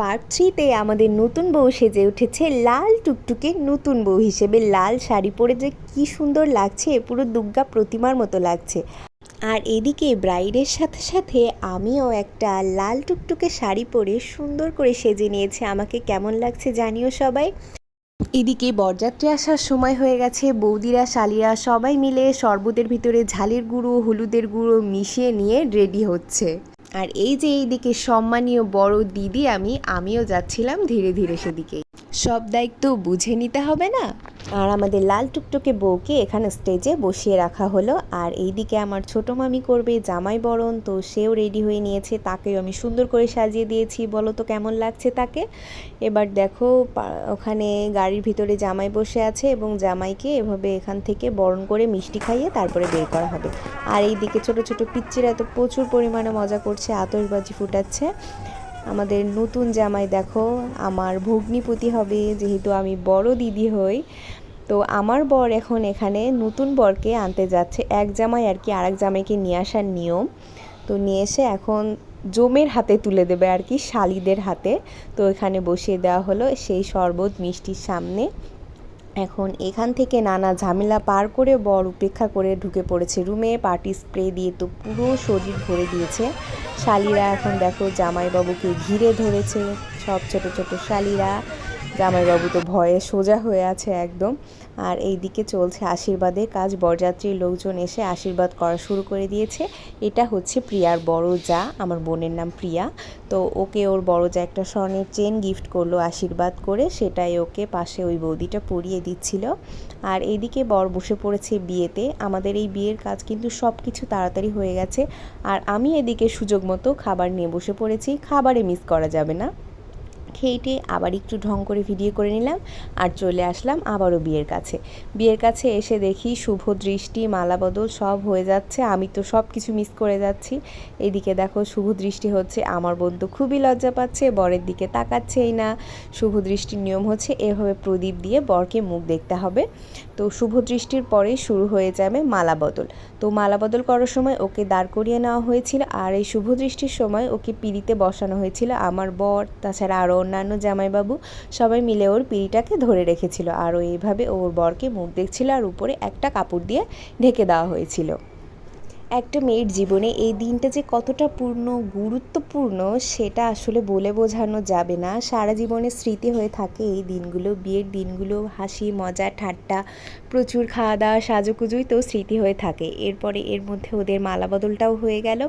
Part থ্রিতে আমাদের নতুন বউ সেজে উঠেছে লাল টুকটুকে নতুন বউ হিসেবে। লাল শাড়ি পরে যে কি সুন্দর লাগছে পুরো দুর্গা প্রতিমার মতো লাগছে। আর এদিকে ব্রাইডের সাথে সাথে আমিও একটা লাল টুকটুকে শাড়ি পরে সুন্দর করে সেজে নিয়েছে। আমাকে কেমন লাগছে জানিও সবাই। এদিকে বরযাত্রী আসার সময় হয়ে গেছে। বৌদিরা, শালিরা সবাই মিলে শরবতের ভিতরে ঝালের গুঁড়ো, হলুদের গুঁড়ো মিশিয়ে নিয়ে রেডি হচ্ছে। আর এই যে এইদিকে সম্মানীয় বড় দিদি আমি, আমিও যাচ্ছিলাম ধীরে ধীরে সেদিকে সব দায়িত্ব বুঝে নিতে হবে না? আর আমাদের লাল টুকটুকে বউকে এখানে স্টেজে বসিয়ে রাখা হলো। আর এইদিকে আমার ছোট মামি করবে জামাই বরণ, তো সেও রেডি হয়ে নিয়েছে। তাকেও আমি সুন্দর করে সাজিয়ে দিয়েছি। বলো তো কেমন লাগছে তাকে? এবার দেখো ওখানে গাড়ির ভিতরে জামাই বসে আছে এবং জামাইকে এভাবে এখান থেকে বরণ করে মিষ্টি খাইয়ে তারপরে বের করা হবে। আর এইদিকে ছোট ছোট পিচ্চিরা তো প্রচুর পরিমাণে মজা করছে, আতশবাজি ফুটাচ্ছে। আমাদের নতুন জামাই দেখো, আমার ভগ্নিপতি হবে, যেহেতু আমি বড় দিদি হই। তো আমার বর এখন এখানে নতুন বরকে আনতে যাচ্ছে। এক জামাই আর কি আরেক জামাইকে নিয়ে আসার নিয়ম। তো নিয়ে এসে এখন জমের হাতে তুলে দেবে আর কি, শালিদের হাতে। তো এখানে বসিয়ে দেওয়া হলো সেই শরবত মিষ্টির সামনে। এখন এখান থেকে নানা ঝামেলা পার করে বর উপেক্ষা করে ঢুকে পড়েছে রুমে। পার্টি স্প্রে দিয়ে তো পুরো শরীর ভরে দিয়েছে। শালিরা এখন দেখো জামাইবাবুকে ঘিরে ধরেছে। সব ছোট ছোট শালিরা। জামাইবাবু তো ভয়ে সোজা হয়ে আছে একদম। আর এই দিকে চলছে আশীর্বাদের কাজ। বরযাত্রীর লোকজন এসে আশীর্বাদ করা শুরু করে দিয়েছে। এটা হচ্ছে প্রিয়ার বড় যা, আমার বোনের নাম প্রিয়া। তো ওকে ওর বড় যা একটা স্বর্ণের চেন গিফট করল আশীর্বাদ করে, সেটাই ওকে পাশে ওই বৌদিটা পরিয়ে দিচ্ছিল। আর এইদিকে বর বসে পড়েছে বিয়েতে। আমাদের এই বিয়ের কাজ কিন্তু সব কিছু তাড়াতাড়ি হয়ে গেছে। আর আমি এদিকে সুযোগ মতো খাবার নিয়ে বসে পড়েছি। খাবারে মিস করা যাবে না। খেয়েটে আবার একটু ঢং করে ভিডিও করে নিলাম আর চলে আসলাম আবারও বিয়ের কাছে। বিয়ের কাছে এসে দেখি শুভ দৃষ্টি, মালা বদল সব হয়ে যাচ্ছে, আমি তো সব কিছু মিস করে যাচ্ছি। এদিকে দেখো শুভ দৃষ্টি হচ্ছে, আমার বোন তো খুবই লজ্জা পাচ্ছে, বরের দিকে তাকাচ্ছেই না। শুভ দৃষ্টির নিয়ম হচ্ছে, এভাবে প্রদীপ দিয়ে বরকে মুখ দেখতে হবে। তো শুভ দৃষ্টির পরেই শুরু হয়ে যাবে মালা বদল। তো মালা বদল করার সময় ওকে দাঁড় করিয়ে নেওয়া হয়েছিল, আর এই শুভ দৃষ্টির সময় ওকে পিড়িতে বসানো হয়েছিল আমার বর, তাছাড়া আরও অন্যান্য জামাইবাবু সবাই মিলে ওর পিড়িটাকে ধরে রেখেছিল। আর ও এইভাবে ওর বরকে মুখ দেখছিল আর উপরে একটা কাপড় দিয়ে ঢেকে দেওয়া হয়েছিল। একটা মেয়ের জীবনে এই দিনটা যে কতটা পূর্ণ, গুরুত্বপূর্ণ, সেটা আসলে বলে বোঝানো যাবে না। সারা জীবনে স্মৃতি হয়ে থাকে এই দিনগুলো। বিয়ের দিনগুলো, হাসি, মজা, ঠাট্টা, প্রচুর খাওয়া দাওয়া সাজুকুজুই তো স্মৃতি হয়ে থাকে। এরপরে এর মধ্যে ওদের মালা বদলটাও হয়ে গেল।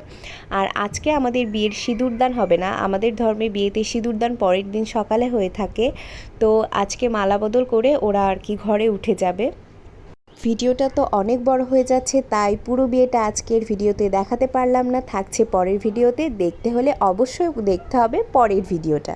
আর আজকে আমাদের বিয়ের সিঁদুরদান হবে না। আমাদের ধর্মে বিয়েতে সিঁদুরদান পরের দিন সকালে হয়ে থাকে। তো আজকে মালা বদল করে ওরা আর কি ঘরে উঠে যাবে। ভিডিওটা তো অনেক বড় হয়ে যাচ্ছে, তাই পুরো বিয়েটা আজকের ভিডিওতে দেখাতে পারলাম না। থাকছে পরের ভিডিওতে, দেখতে হলে অবশ্যই দেখতে হবে পরের ভিডিওটা।